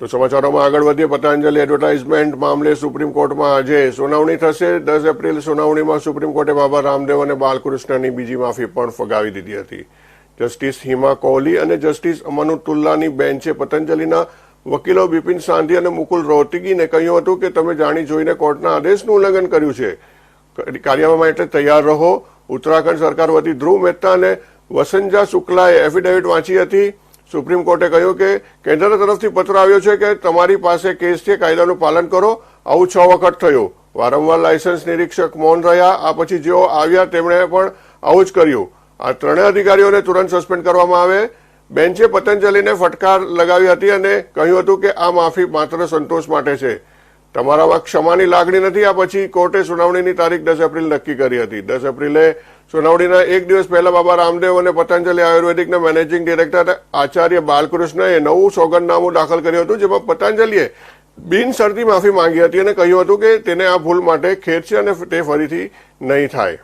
તો સમાચારોમાં આગળ વધીએ. પતંજલિ એડવર્ટાઇઝમેન્ટ મામલે સુપ્રીમ કોર્ટમાં આજે સુનાવણી થશે. દસ એપ્રિલ સુનાવણીમાં સુપ્રીમ કોર્ટે બાબા રામદેવ અને બાલકૃષ્ણની બીજી માફી પણ ફગાવી દીધી હતી. જસ્ટિસ હિમા કોહલી અને જસ્ટિસ અમનુતુલ્લાની બેન્ચે પતંજલિના વકીલો બિપિન સાંધી અને મુકુલ રોહતગીને કહ્યું હતું કે તમે જાણી જોઈને કોર્ટના આદેશનું ઉલ્લંઘન કર્યું છે. કાર્યવાહી માટે તૈયાર રહો. ઉત્તરાખંડ સરકાર વતી ધ્રુવ મહેતા અને વસંજા શુક્લાએ એફિડેવિટ વાંચી હતી. સુપ્રીમ કોર્ટે કહ્યું કે કેન્દ્ર તરફથી પત્ર આવ્યો છે કે તમારી પાસે કેસ છે, કાયદાનું પાલન કરો. આવું છ વખત થયું. વારંવાર લાયસન્સ નિરીક્ષક મૌન રહ્યા, આ પછી જેઓ આવ્યા તેમણે પણ આવું જ કર્યું. આ ત્રણેય અધિકારીઓને તુરંત સસ્પેન્ડ કરવામાં આવે. બેન્ચે પતંજલિને ફટકાર લગાવી હતી અને કહ્યું હતું કે આ માફી માત્ર સંતોષ માટે છે. તમારામાં ક્ષમાની લાગણી નથી, આ પછી કોર્ટે સુનાવણીની તારીખ દસ એપ્રિલ નક્કી કરી હતી. દસ એપ્રિલે સુનાવણીના એક દિવસ પહેલા બાબા રામદેવ અને પતંજલિ આયુર્વેદિકના મેનેજિંગ ડિરેક્ટર આચાર્ય બાલકૃષ્ણએ નવું સોગંદનામું દાખલ કર્યું હતું, જેમાં પતંજલિએ બિનશરતી માફી માંગી હતી અને કહ્યું હતું કે તેને આ ભૂલ માટે ખેદ છે અને તે ફરીથી નહીં થાય.